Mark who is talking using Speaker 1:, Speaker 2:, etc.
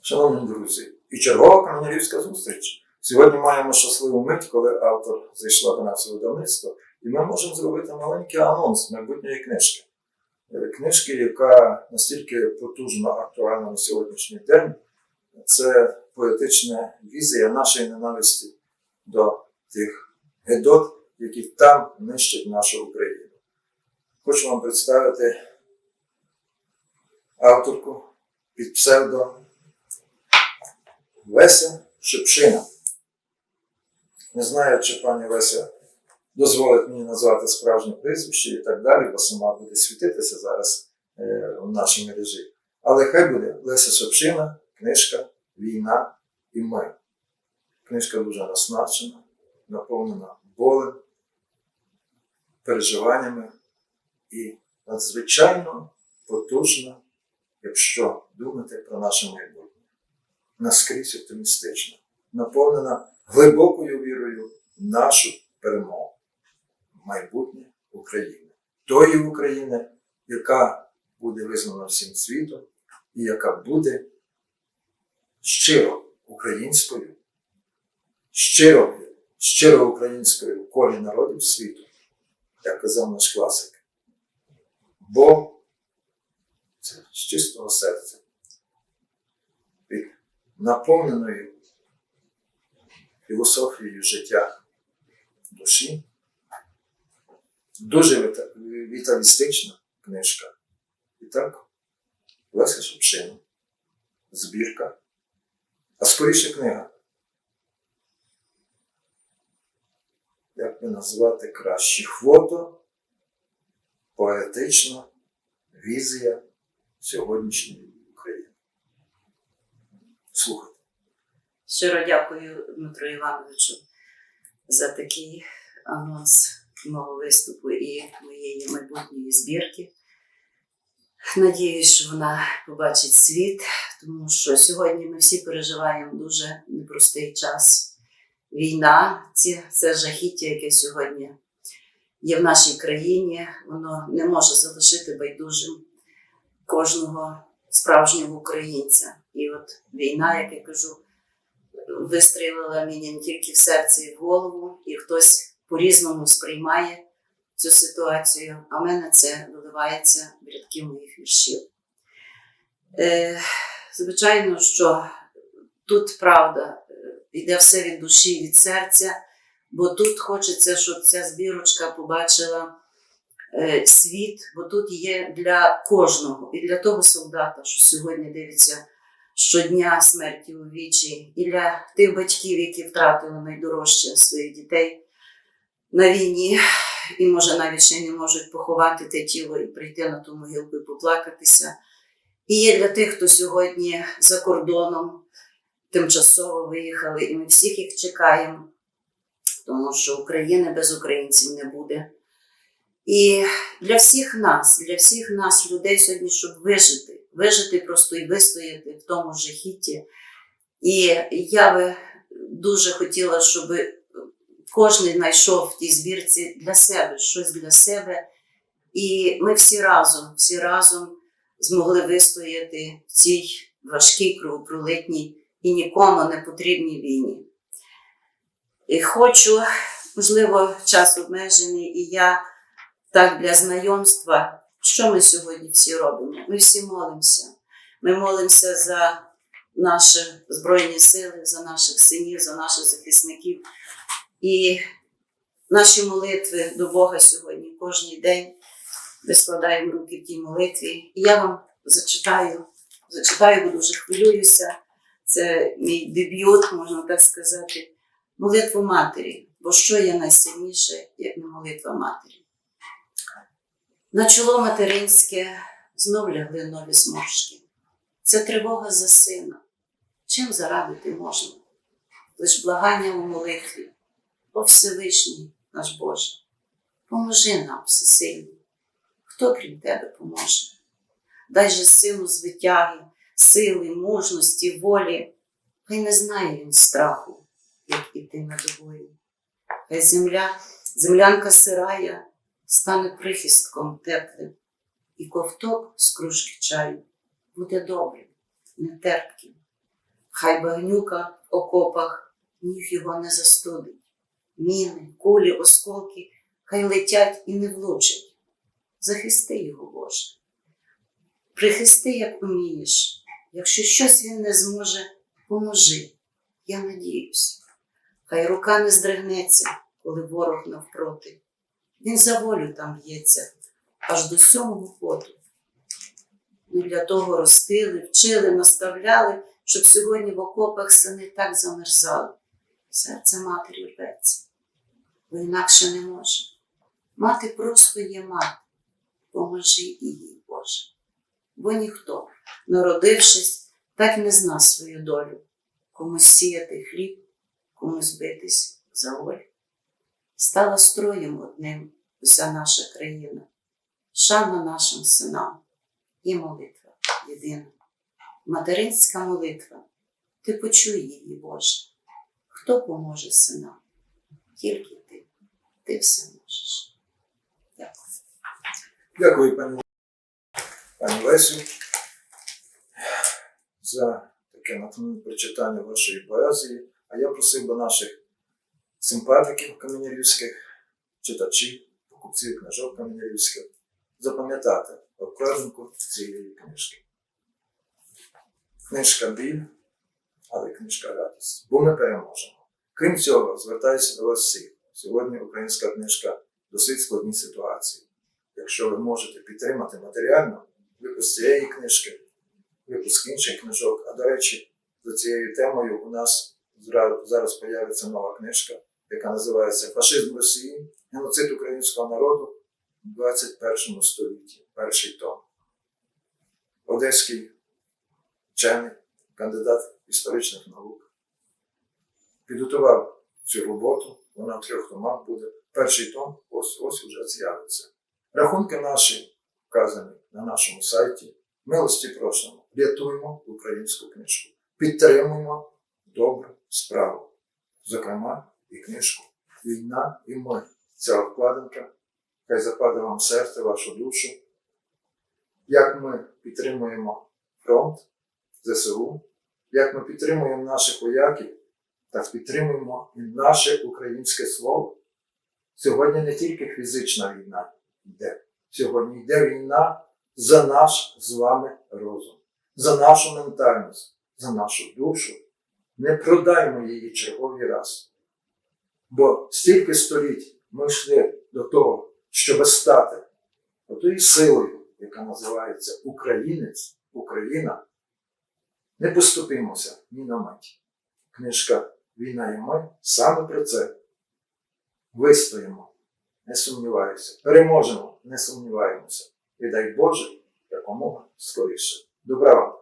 Speaker 1: Шановні друзі, і чергова кам'янерівська зустріч. Сьогодні маємо щасливу мить, коли автор зайшла до нас видавництво, і ми можемо зробити маленький анонс майбутньої книжки. Е, Книжки, яка настільки потужно актуальна на сьогоднішній день, це поетична візія нашої ненависті до тих гедот, які там нищать нашу Україну. Хочу вам представити авторку під псевдо Леся Шепшина. Не знаю, чи пані Леся дозволить мені назвати справжнє прізвище і так далі, бо сама буде світитися зараз е, в нашій мережі. Але хай буде Леся Шепшина, книжка Війна і ми. Книжка дуже насначена, наповнена болем, переживаннями і надзвичайно потужна, якщо думати про наше майбутнє наскрізь оптимістична, наповнена глибокою вірою в нашу перемогу, в майбутнє України, тої України, яка буде визнана всім світом і яка буде щиро українською, щиро, щиро українською в колі народів світу, як казав наш класик. Бо це з чистого серця наповненою філософією життя душі. Дуже віталістична книжка. І так, Леся Шевчина, збірка, а скоріше книга. Як би назвати краще фото, поетична візія сьогоднішньої Слухайте.
Speaker 2: Щиро дякую Дмитру Івановичу за такий анонс мого виступу і моєї майбутньої збірки. Надіюсь, що вона побачить світ, тому що сьогодні ми всі переживаємо дуже непростий час. Війна, ці, це жахіття, яке сьогодні є в нашій країні, воно не може залишити байдужим кожного справжнього українця. І от війна, як я кажу, вистрілила мені не тільки в серце і в голову, і хтось по-різному сприймає цю ситуацію, а в мене це виливається в рядки моїх віршів. Е, звичайно, що тут правда е, йде все від душі, від серця, бо тут хочеться, щоб ця збірочка побачила е, світ, бо тут є для кожного, і для того солдата, що сьогодні дивиться щодня смерті у вічі, і для тих батьків, які втратили найдорожче своїх дітей на війні, і може навіть ще не можуть поховати те тіло і прийти на ту могилку і поплакатися. І є для тих, хто сьогодні за кордоном тимчасово виїхали, і ми всіх їх чекаємо, тому що України без українців не буде. І для всіх нас, для всіх нас, людей сьогодні, щоб вижити, вижити просто і вистояти в тому жахітті. І я би дуже хотіла, щоб кожен знайшов в тій збірці для себе щось для себе. І ми всі разом, всі разом змогли вистояти в цій важкій кровопролитній і нікому не потрібній війні. І хочу, можливо, час обмежений, і я так для знайомства, що ми сьогодні всі робимо? Ми всі молимося. Ми молимося за наші Збройні сили, за наших синів, за наших захисників. І наші молитви до Бога сьогодні кожен день ми складаємо руки в тій молитві. І я вам зачитаю, зачитаю, бо дуже хвилююся. Це мій дебют, можна так сказати, молитву матері. Бо що є найсильніше, як не молитва матері? На чоло материнське знов лягли нові зморшки. Це тривога за сина. Чим зарадити можна? Лиш благання у молитві. О Всевишній наш Боже, поможи нам, всесильний. Хто крім тебе поможе? Дай же сину звитяги, сили, мужності, волі. Хай не знає він страху, як іти на добою. Хай земля, землянка сирая, стане прихистком теплим, і ковток з кружки чаю буде добрим, не терпким, Хай багнюка в окопах ніг його не застудить. Міни, кулі, осколки, хай летять і не влучать. Захисти його, Боже. Прихисти, як умієш. Якщо щось він не зможе, поможи. Я надіюсь. Хай рука не здригнеться, коли ворог навпроти. Він за волю там б'ється, аж до сьомого поту. Ми для того ростили, вчили, наставляли, щоб сьогодні в окопах сини так замерзали. Серце матері рветься, бо інакше не може. Мати просто є мати, поможи і їй, Боже. Бо ніхто, народившись, так не зна свою долю, комусь сіяти хліб, комусь битись за волю. Стала строєм одним уся наша країна, шана нашим синам і молитва єдина. Материнська молитва, ти почуй її, Боже. Хто поможе синам? Тільки ти. Ти все можеш. Дякую.
Speaker 1: Дякую, пані, пані Лесю, за таке натхненне прочитання вашої поезії. А я просив би наших симпатиків каменярівських, читачів, покупців книжок каменярівських запам'ятати обкладинку цієї книжки. Книжка біль, але книжка радість. Бо ми переможемо. Крім цього, звертаюся до вас всіх. Сьогодні українська книжка досить складній ситуації. Якщо ви можете підтримати матеріально випуск цієї книжки, випуск інших книжок. А до речі, за цією темою у нас зараз появиться нова книжка, яка називається Фашизм Росії, геноцид українського народу в 21 столітті. Перший том. Одеський вчений, кандидат історичних наук. Підготував цю роботу, вона в трьох томах буде. Перший том ось ось вже з'явиться. Рахунки наші вказані на нашому сайті. Милості просимо, рятуємо українську книжку, підтримуємо добру справу, зокрема і книжку Війна і ми. Ця обкладинка, хай западе вам серце, вашу душу. Як ми підтримуємо фронт, ЗСУ, як ми підтримуємо наших вояків, так підтримуємо і наше українське слово. Сьогодні не тільки фізична війна йде. Сьогодні йде війна за наш з вами розум, за нашу ментальність, за нашу душу. Не продаймо її черговий раз. Бо стільки століть ми йшли до того, щоб стати отою силою, яка називається Українець, Україна. Не поступимося ні на мить. Книжка Війна і ми саме про це вистоїмо не сумніваюся. Переможемо, не сумніваємося. І дай Боже, якомога скоріше. Добра вам!